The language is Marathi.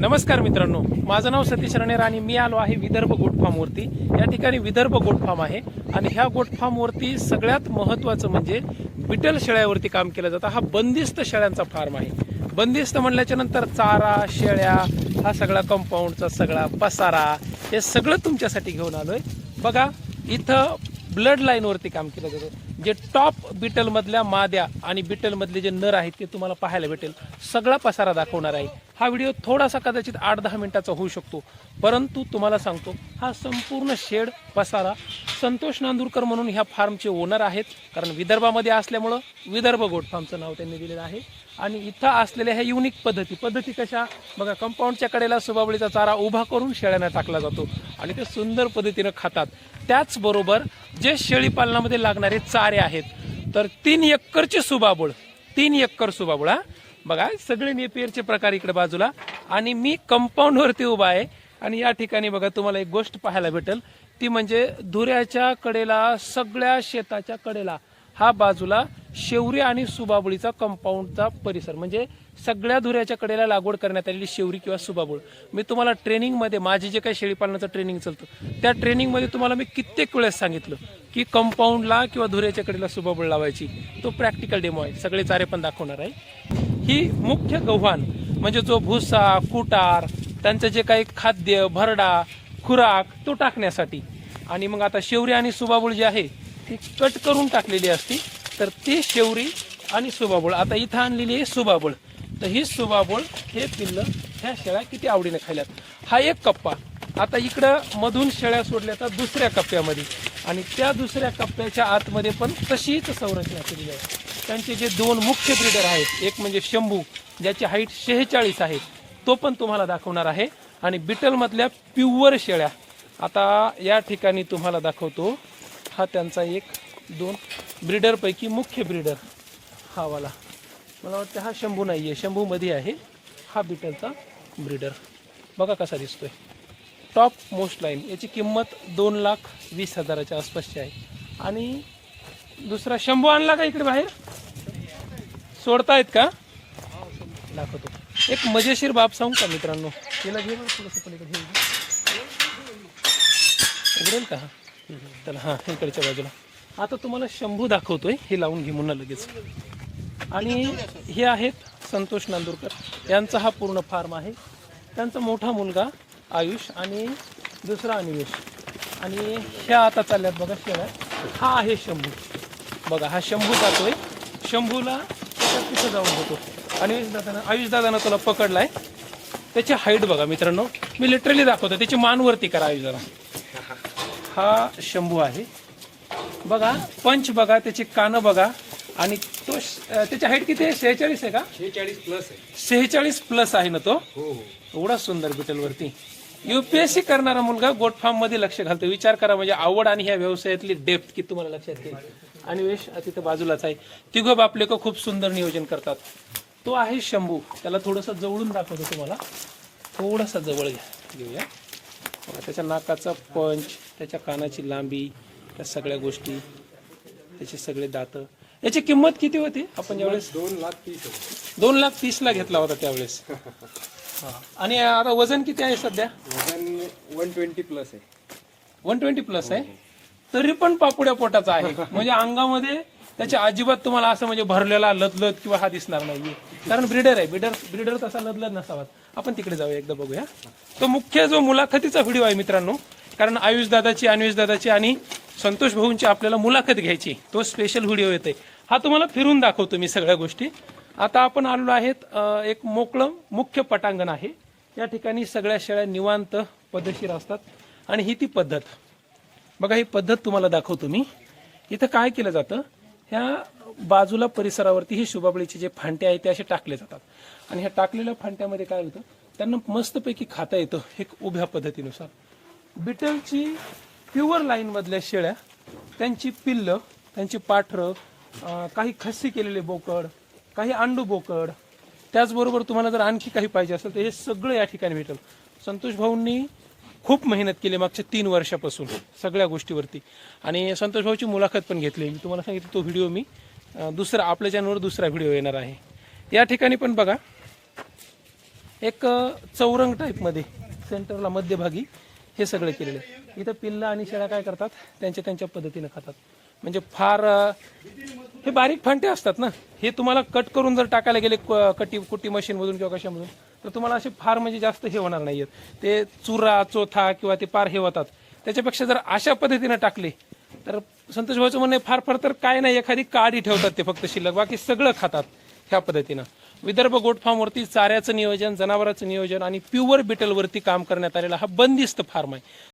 नमस्कार मित्रांनो माझं नाव सतीश रणेर आणि मी आलो आहे विदर्भ गोट फार्मवरती या ठिकाणी विदर्भ गोट फार्म आहे आणि ह्या गोट फार्मवरती सगळ्यात महत्त्वाचं म्हणजे बिटल शेळ्यावरती काम केलं जातं. हा बंदिस्त शेळ्यांचा फार्म आहे. बंदिस्त म्हणल्याच्या नंतर चारा शेळ्या हा सगळा कंपाऊंडचा सगळा पसारा हे सगळं तुमच्यासाठी घेऊन आलोय. बघा इथं ब्लड लाईनवरती काम केलं जातं. जे टॉप बिटलमधल्या माद्या आणि बिटलमधले जे नर आहेत ते तुम्हाला पाहायला भेटेल. सगळा पसारा दाखवणार आहे. हा व्हिडिओ थोडासा कदाचित आठ दहा मिनिटाचा होऊ शकतो. परंतु तुम्हाला सांगतो हा संपूर्ण शेड पसारा संतोष नांदूरकर म्हणून ह्या फार्मचे ओनर आहेत. कारण विदर्भामध्ये असल्यामुळं विदर्भ गोट फार्मचं नाव त्यांनी दिलेलं आहे. आणि इथं असलेल्या ह्या युनिक पद्धती पद्धती कशा? बघा कंपाऊंडच्या कडेला सुबाबळीचा चारा उभा करून शेळ्यांना टाकला जातो. आणि ते सुंदर पद्धतीनं खातात. त्याचबरोबर जे शेळीपालनामध्ये लागणारे चारे आहेत तर तीन एकरचे सुबाबुळ तीन एकर सुबाबुळ हा. बघा सगळे नेपियरचे प्रकार इकडे बाजूला. आणि मी कंपाऊंडवरती उभा आहे. आणि या ठिकाणी बघा तुम्हाला एक गोष्ट पाहायला भेटेल. ती म्हणजे धुऱ्याच्या कडेला सगळ्या शेताच्या कडेला हा बाजूला शेवरी आणि सुबाबळीचा कंपाऊंडचा परिसर. म्हणजे सगळ्या धुऱ्याच्या कडेला लागवड करण्यात आलेली शेवरी किंवा सुबाबुळ. मी तुम्हाला ट्रेनिंगमध्ये माझे जे काही शेळीपालनाचं ट्रेनिंग चालतं त्या ट्रेनिंगमध्ये तुम्हाला मी कित्येक वेळेस सांगितलं की कंपाऊंडला किंवा धुऱ्याच्या कडेला सुबाबुळ लावायची. तो प्रॅक्टिकल डेमो आहे. सगळे चारे पण दाखवणार आहे. ही मुख्य गव्हाण म्हणजे जो भुसा कुटार त्यांचं जे काही खाद्य भरडा खुराक तो टाकण्यासाठी. आणि मग आता शेवरी आणि सुबाबुळ जी आहे ती कट करून टाकलेली असती. तर ती शेवरी आणि सुबाबळ. आता इथं आणलेली आहे सुबाबळ. तर ही सुबाबळ हे पिल्लं ह्या शेळ्या किती आवडीने खाल्यात हा एक कप्पा. आता इकडं मधून शेळ्या सोडल्या तर दुसऱ्या कप्प्यामध्ये. आणि त्या दुसऱ्या कप्प्याच्या आतमध्ये पण तशीच संरचना केलेली आहे. त्यांचे जे दोन मुख्य ब्रीडर आहेत एक म्हणजे शंभू ज्याची हाईट शेहेचाळीस आहे तो पण तुम्हाला दाखवणार आहे. आणि बिटलमधल्या प्युअर शेळ्या. आता या ठिकाणी तुम्हाला दाखवतो. हा त्यांचा एक दोन ब्रीडरपैकी मुख्य ब्रीडर हा वाला. मला वाटतं हा शंभू नाही आहे शंभूमध्ये आहे. हा बिटलचा ब्रीडर. बघा कसा दिसतोय. Top most line. याची किंमत दोन लाख वीस हजाराच्या आसपासची आहे. आणि दुसरा शंभू आणला का इकडे बाहेर? सोडतायत का? दाखवतो. एक मजेशीर बाब सांगू का मित्रांनो? तिला घेऊन पलीकडे उघडेल का? हा हां इकडच्या बाजूला. आता तुम्हाला शंभू दाखवतोय. हे लावून घे म्हणून लगेच. आणि हे आहेत संतोष नांदूरकर. यांचा हा पूर्ण फार्म आहे. त्यांचा मोठा मुलगा आयुष आणि दुसरा अनिवेश आणि ह्या आता चालल्यात बघा शेळ्या. हा आहे शंभू. बघा हा शंभू जातोय. शंभूला तिथं जाऊन होतो आणि दादानं आयुष दादानं तुला पकडलाय. त्याची हाईट बघा मित्रांनो. मी लिटरली दाखवतो. त्याची मान वरती करा आयुष दादा. हा शंभू आहे. बघा पंच बघा त्याची कानं बघा आणि तो त्याची हाईट किती आहे? शेहेचाळीस आहे का? शेहेचाळीस प्लस आहे. शेहेचाळीस प्लस आहे ना तो? हो हो. एवढा सुंदर बिटलवरती. युपीएससी करणारा मुलगा गोट फार्ममध्ये लक्ष घालतो विचार करा म्हणजे आवड आणि ह्या व्यवसायातली डेप्थ की तुम्हाला लक्षात येईल. आणि वेश तिथं बाजूलाच आहे. तिघं बापले खूप सुंदर नियोजन करतात. तो आहे शंभू. त्याला थोडंसं जवळून दाखवतो तुम्हाला. थोडासा जवळ घ्या. घेऊया. त्याच्या नाकाचा पंच त्याच्या कानाची लांबी त्या सगळ्या गोष्टी त्याचे सगळे दात. याची किंमत किती होती? आपण ज्यावेळेस दोन लाख तीस दोन लाख तीस ला घेतला होता त्यावेळेस. हा. आणि आता वजन किती आहे सध्या? वजन वन ट्वेंटी प्लस आहे. वन ट्वेंटी प्लस आहे? तरी पण पापुड्या पोटाचा आहे. म्हणजे अंगामध्ये त्याच्या अजिबात तुम्हाला असं म्हणजे भरलेला लदलत किंवा हा दिसणार नाहीये. कारण ब्रिडर आहे. ब्रिडर ब्रिडर तसा लदलत नसावा आपण तिकडे जाऊया एकदा बघूया. तो मुख्य जो मुलाखतीचा व्हिडिओ आहे मित्रांनो कारण आयुष दादाची अन्वेष दादाची आणि संतोष भाऊंची आपल्याला मुलाखत घ्यायची. तो स्पेशल व्हिडिओ येते हा तुम्हाला फिरून दाखवतो मी सगळ्या गोष्टी. आता आपण आलेलो आहेत एक मोकळं मुख्य पटांगण आहे. या ठिकाणी सगळ्या शेळ्या निवांत पद्धतशीर असतात. आणि ही ती पद्धत. बघा ही पद्धत तुम्हाला दाखवतो मी. इथं काय केलं जातं? ह्या बाजूला परिसरावरती ही शुभाबळीचे जे फांटे आहेत ते असे टाकले जातात. आणि ह्या टाकलेल्या फांट्यामध्ये काय होतं? त्यांना मस्तपैकी खाता येतं एक उभ्या पद्धतीनुसार. बिटलची प्युअर लाईनमधल्या शेळ्या त्यांची पिल्लं त्यांची पाठरं काही खस्सी केलेले बोकड काही अंडू बोकड त्याचबरोबर तुम्हाला जर आणखी काही पाहिजे असेल तर हे सगळं या ठिकाणी भेटेल. संतोष भाऊंनी खूप मेहनत केली मागच्या तीन वर्षापासून सगळ्या गोष्टीवरती. आणि संतोष भाऊची मुलाखत पण घेतली. मी तुम्हाला सांगितलं तो व्हिडिओ मी दुसरा आपल्या चॅनलवर दुसरा व्हिडिओ येणार आहे. या ठिकाणी पण बघा एक चौरंग टाईपमध्ये सेंटरला मध्यभागी हे सगळं केलेलं आहे इथं पिल्लं आणि शेळ्या काय करतात? त्यांच्या त्यांच्या पद्धतीनं खातात. म्हणजे फार हे बारीक फांटे असतात ना. हे तुम्हाला कट करून जर टाकायला गेले क- कटी कुटी मशीनमधून किंवा कशामधून तर तुम्हाला असे फार म्हणजे जास्त हे होणार नाही आहेत ते चुरा चोथा किंवा ते पार हे होतात. त्याच्यापेक्षा जर अशा पद्धतीनं टाकले तर संतोष भाऊचं म्हणणे फार फार तर काय नाही एखादी काडी ठेवतात ते फक्त शिल्लक. बाकी सगळं खातात. ह्या पद्धतीनं. विदर्भ गोट फार्मवरती चाऱ्याचं नियोजन जनावरांचं नियोजन आणि प्युअर बिटलवरती काम करण्यात आलेला हा बंदिस्त फार्म आहे.